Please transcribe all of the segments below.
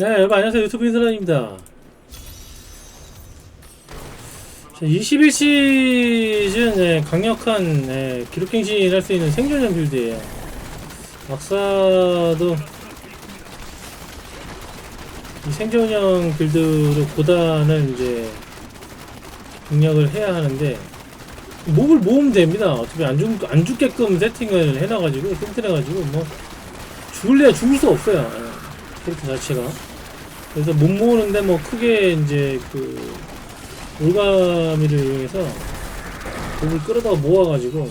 네, 여러분 안녕하세요. 유튜브 인사랑입니다. 21시즌 네, 강력한 네, 기록갱신 할수 있는 생존형 빌드예요. 막사도 이 생존형 빌드로 고단을 이제 공략을 해야 하는데 몹을 모으면 됩니다. 어차피 안, 죽, 안 죽게끔 세팅을 해놔가지고 튼튼해가지고 뭐 죽을래야 죽을 수 없어요. 예, 캐릭터 자체가. 그래서 못 모으는데 뭐 크게 이제 그 올가미를 이용해서 몹을 끌어다가 모아가지고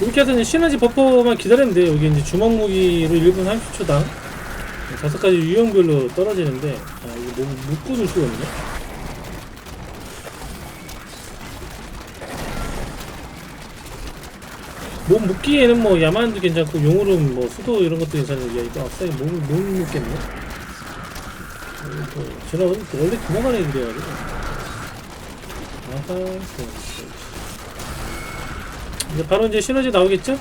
이렇게 해서 이제 시너지 버퍼만 돼요. 여기 이제 주먹 무기로 1분 30초당 다섯 가지 유형별로 떨어지는데 아 이거 뭐 묶고둘 수가 없네. 몸 묶기에는 뭐 야만도 괜찮고 용으름 뭐 수도 이런 것도 괜찮은데 야 이거 앞사이 몸을 못 묶겠네. 어, 또 제가 원래 도망가는 애들이어가지고 아하 네, 이제 바로 이제 시너지 나오겠죠?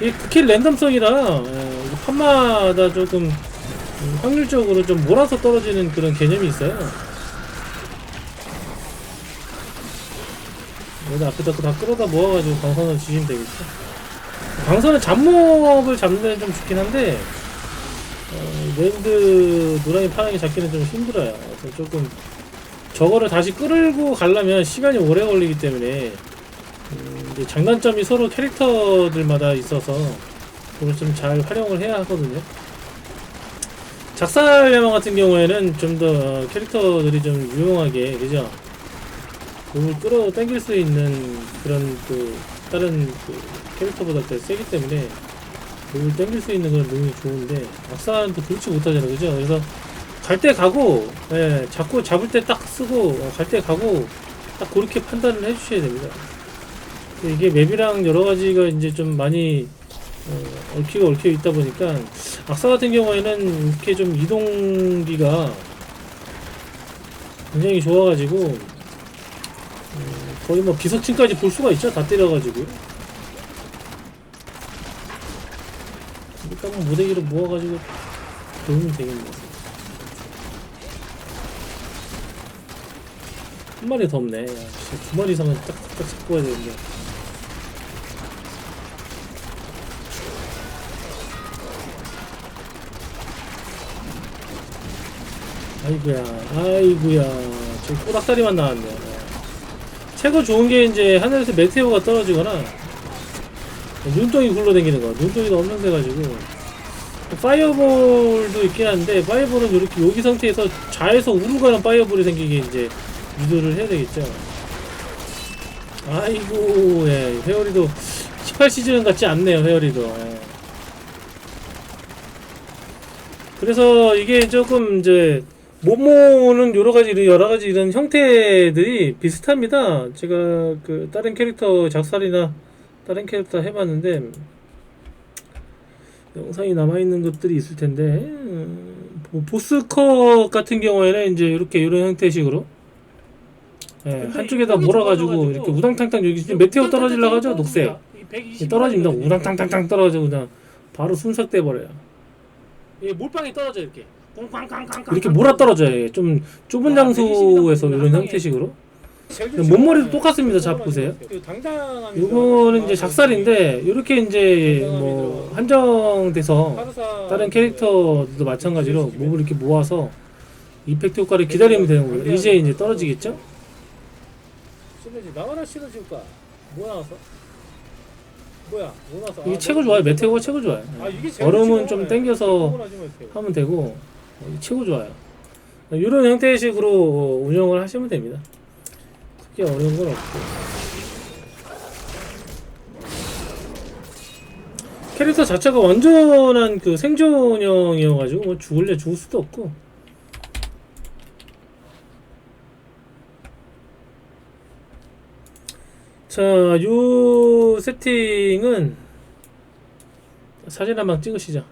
이 극히 랜덤성이라 예, 이거 판마다 조금 음, 확률적으로 좀 몰아서 떨어지는 그런 개념이 있어요. 여기 앞에다 다 끌어다 모아가지고 광선을 지시면 되겠죠. 광선은 잡목을 잡는 데는 좀 좋긴 한데 어, 랜드 노랑이 파랑이 잡기는 좀 힘들어요. 그래서 조금 저거를 다시 끌고 가려면 시간이 오래 걸리기 때문에 음, 이제 장단점이 서로 캐릭터들마다 있어서 그걸 좀 잘 활용을 해야 하거든요. 작살 야망 같은 경우에는 좀 더 캐릭터들이 좀 유용하게 그죠? 몸을 끌어 당길 수 있는 그런 또 다른 그 캐릭터보다 더 세기 때문에 몸을 당길 수 있는 그런 능력이 좋은데 악사는 또 그렇지 못하잖아요 그죠? 그래서 갈 때 가고 예, 잡고 잡을 때 딱 쓰고 어, 갈때 가고 딱 그렇게 판단을 해주셔야 됩니다. 이게 맵이랑 여러 가지가 이제 좀 많이 어, 얽히고 얽혀 있다 보니까 악사 같은 경우에는 이렇게 좀 이동기가 굉장히 좋아가지고 어, 거의 뭐 비석층까지 볼 수가 있죠? 다 때려가지고. 일단 뭐 모대기로 모아가지고 돌면 되겠네 한 마리 더 없네. 야, 두 마리 이상은 딱딱 잡고 가야 되는데 아이구야, 아이구야. 저 꼬락다리만 나왔네. 최고 좋은 게 이제 하늘에서 메테오가 떨어지거나 눈덩이 굴러다니는 거. 눈덩이가 엄청 돼가지고 파이어볼도 있긴 한데 파이어볼은 이렇게 여기 상태에서 좌에서 우르 가는 파이어볼이 생기게 이제 유도를 해야 되겠죠. 아이고, 예, 회오리도 18시즌 같지 않네요, 회오리도. 예. 그래서 이게 조금 이제 모모는 여러 가지 여러 가지 이런 형태들이 비슷합니다. 제가 그 다른 캐릭터 작살이나 다른 캐릭터 해봤는데 영상이 남아 있는 것들이 있을 텐데 음, 보- 보스컷 같은 경우에는 이제 이렇게 이런 형태식으로 예, 한쪽에다 몰아가지고 이렇게 우당탕탕 여기 지금 메테오 떨어지려고 하죠 녹색 떨어집니다 우당탕탕탕 떨어져 그냥 바로 순삭돼 버려요. 예, 몰빵이 떨어져 이렇게. 이렇게 몰아 떨어져요. 좀 좁은 와, 장소에서 120 이런 한 형태식으로. 몸머리도 똑같습니다. 잡 보세요. 당당함이 요거는 이제 작살인데 이렇게 이제 뭐 한정돼서 다른 캐릭터도 마찬가지로 몸을 이렇게 모아서 이펙트 효과를 기다리면 되는 거예요. 이제 이제 떨어지겠죠? 나와라 시너지 효과 뭐 나왔어? 뭐야 뭐 나왔어? 이게 아, 최고 뭐- 좋아요. 메테오가 최고 좋아요. 아 얼음은. 좀 땡겨서. 하면 되고 어, 최고 좋아요. 이런 형태식으로 운영을 하시면 됩니다. 크게 어려운 건 없고. 캐릭터 자체가 완전한 그 생존형이어가지고 뭐 죽을래 죽을 수도 없고 자, 요 세팅은 사진 한번 찍으시죠.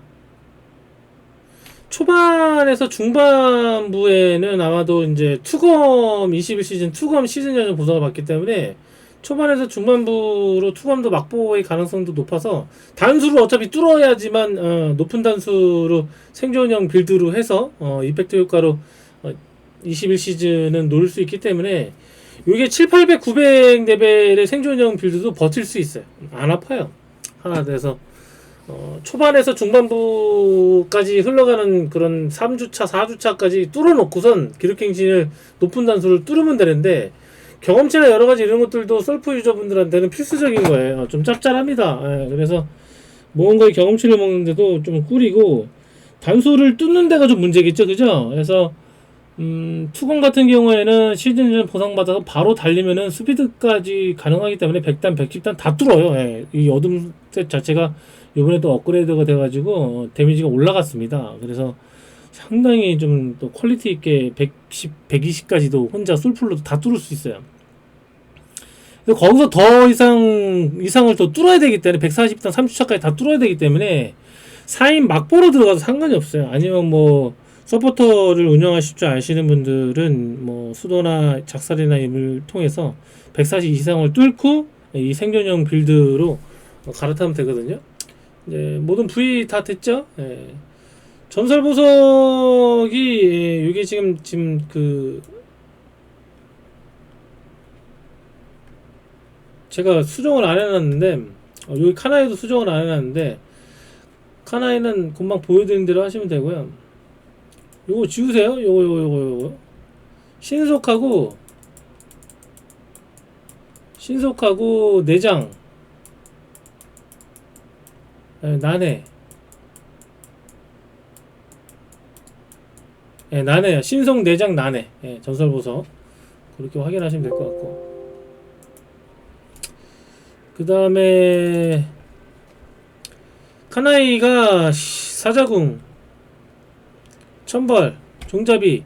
초반에서 중반부에는 아마도 이제 투검 21시즌 투검 시즌 연전 보상을 받기 때문에 초반에서 중반부로 투검도 막보의 가능성도 높아서 단수를 어차피 뚫어야지만 어, 높은 단수로 생존형 빌드로 해서 어, 이펙트 효과로 어, 21시즌은 놓을 수 있기 때문에 이게 7, 800, 900 레벨의 생존형 빌드도 버틸 수 있어요. 안 아파요. 하나 돼서 어, 초반에서 중반부까지 흘러가는 그런 3주차, 4주차까지 뚫어놓고선 기록행진을 높은 단수를 뚫으면 되는데 경험치나 여러 가지 이런 것들도 썰프 유저분들한테는 필수적인 거예요. 좀 짭짤합니다. 예, 그래서 거에 경험치를 먹는데도 좀 꿀이고 단수를 뚫는 데가 좀 문제겠죠, 그죠? 그래서 음, 투공 같은 경우에는 시즌 보상받아서 바로 달리면은 스피드까지 가능하기 때문에 100단, 110단 다 뚫어요. 예. 이 어둠 셋 자체가 이번에 또 업그레이드가 돼가지고 어, 데미지가 올라갔습니다. 그래서 상당히 좀 또 퀄리티 있게 110, 120까지도 혼자 솔플로도 다 뚫을 수 있어요. 거기서 더 이상, 이상을 더 뚫어야 되기 때문에 140단 30차까지 다 뚫어야 되기 때문에 4인 막보로 들어가도 상관이 없어요. 아니면 뭐 서포터를 운영하실 줄 아시는 분들은 뭐 수도나 작살이나 임을 통해서 140 이상을 뚫고 이 생존형 빌드로 갈아타면 되거든요. 이제 모든 부위 다 됐죠. 예. 전설 보석이 예, 이게 지금 지금 그 제가 수정을 안 해놨는데 어, 여기 카나이도 수정을 안 해놨는데 카나이는 금방 보여드린 대로 하시면 되고요. 요거 지우세요. 요거 요거 요거 요거 신속하고 신속하고 내장 예, 난해 예, 난해요. 신속 내장 난해 예, 전설 보석. 그렇게 확인하시면 될 것 같고. 그 다음에 카나이가 시- 사자궁 천벌, 종잡이.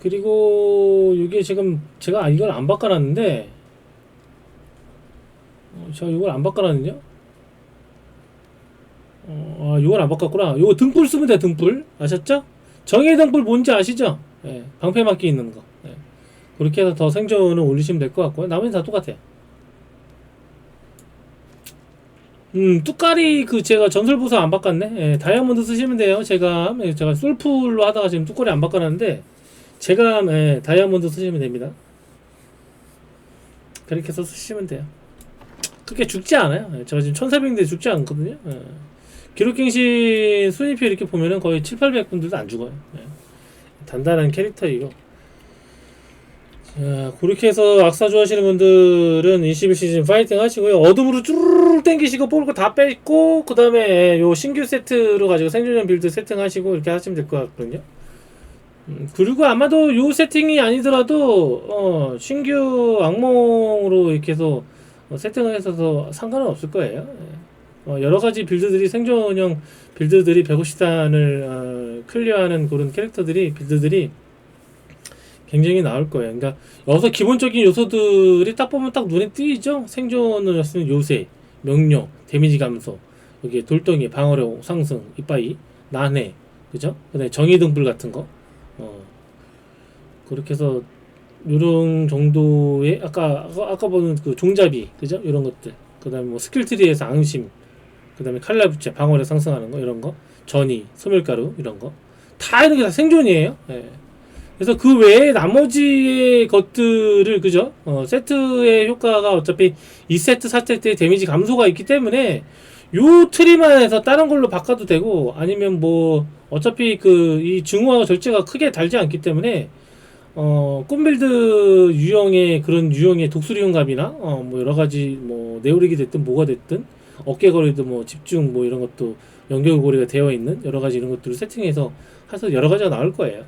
그리고 이게 지금 제가 이걸 안 바꿔놨는데 어, 제가 이걸 안 바꿔놨는요? 어, 아, 이걸 안 바꿨구나. 이거 등불 쓰면 돼, 등불. 아셨죠? 정의 등불 뭔지 아시죠? 예, 방패막기 있는 거. 예. 그렇게 해서 더 생존을 올리시면 될 것 같고요. 나머지 다 똑같아요. 음, 뚜까리 그 제가 전설 보석 안 바꿨네. 예, 다이아몬드 쓰시면 돼요. 제가 예, 제가 솔풀로 하다가 지금 뚜까리 안 바꿔놨는데 제가 예, 다이아몬드 쓰시면 됩니다. 그렇게 해서 쓰시면 돼요. 그렇게 죽지 않아요. 예, 제가 지금 1400인데 죽지 않거든요. 예. 기록갱신 순위표 이렇게 보면은 거의 7, 800분들도 안 죽어요. 예. 단단한 캐릭터 이거. 자, 그렇게 해서 악사 좋아하시는 분들은 21시즌 파이팅 하시고요. 어둠으로 쭈르르 땡기시고 뽑을 거다 뺏고 그 다음에 요 신규 세트로 가지고 생존형 빌드 세팅 하시고 이렇게 하시면 될 것 같거든요. 음, 그리고 아마도 요 세팅이 아니더라도 어, 신규 악몽으로 이렇게 해서 어, 세팅을 해서 상관은 없을 거예요. 예. 어, 여러 가지 빌드들이 생존형 빌드들이 150단을 어, 클리어하는 그런 캐릭터들이 빌드들이 굉장히 나올 거예요. 그러니까 여기서 기본적인 요소들이 딱 보면 딱 눈에 띄죠. 생존을 했으면 요새, 명령, 데미지 감소, 여기 돌덩이, 방어력 상승, 이빠이, 난해, 그죠? 그다음에 정의 등불 같은 거, 어 그렇게 해서 요런 정도의 아까 아까, 보는 그 종잡이, 그죠? 이런 것들, 그다음에 뭐 스킬 트리에서 앙심, 그다음에 칼날 부채, 방어력 상승하는 거 이런 거, 전이, 소멸가루 이런 거, 다 이런 게 다 생존이에요. 예. 그래서 그 외에 나머지의 것들을 그죠? 어, 세트의 효과가 어차피 2세트, 4세트의 데미지 감소가 있기 때문에 요 트리만 해서 다른 걸로 바꿔도 되고 아니면 뭐 어차피 그 이 증후와 절제가 크게 달지 않기 때문에 어 꿈빌드 유형의 그런 유형의 독수리용갑이나 어 뭐 여러 가지 뭐 네오릭이 됐든 뭐가 됐든 어깨거리도 뭐 집중 뭐 이런 것도 연결고리가 되어 있는 여러 가지 이런 것들을 세팅해서 해서 여러 가지가 나올 거예요.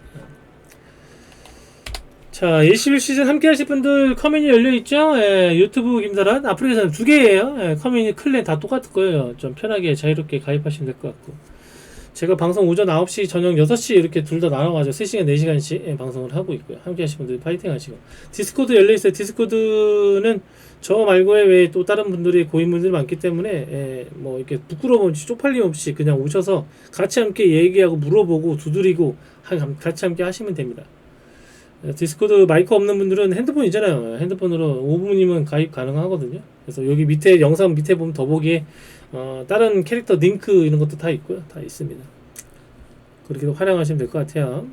자, 21 시즌 함께 하실 분들 커뮤니티 열려 있죠? 예, 유튜브 김다란 아프리카에서는 두 개예요. 예, 커뮤니티 클랜 다 똑같을 거예요. 좀 편하게 자유롭게 가입하시면 될 것 같고. 제가 방송 오전 9시, 저녁 6시 이렇게 둘 다 나눠가지고 3시간, 4시간씩 예, 방송을 하고 있고요. 함께 하시는 분들 파이팅 하시고. 디스코드 열려있어요. 디스코드는 저 말고의 외에 또 다른 분들이 고인분들이 많기 때문에 예, 뭐 이렇게 부끄러움 없이 쪽팔림 없이 그냥 오셔서 같이 함께 얘기하고 물어보고 두드리고 하- 같이 함께 하시면 됩니다. 예, 디스코드 마이크 없는 분들은 핸드폰 있잖아요. 핸드폰으로 5분이면 가입 가능하거든요. 그래서 여기 밑에 영상 밑에 보면 더보기에 어, 다른 캐릭터 링크 이런 것도 다 있고요. 다 있습니다. 그렇게 활용하시면 될 것 같아요.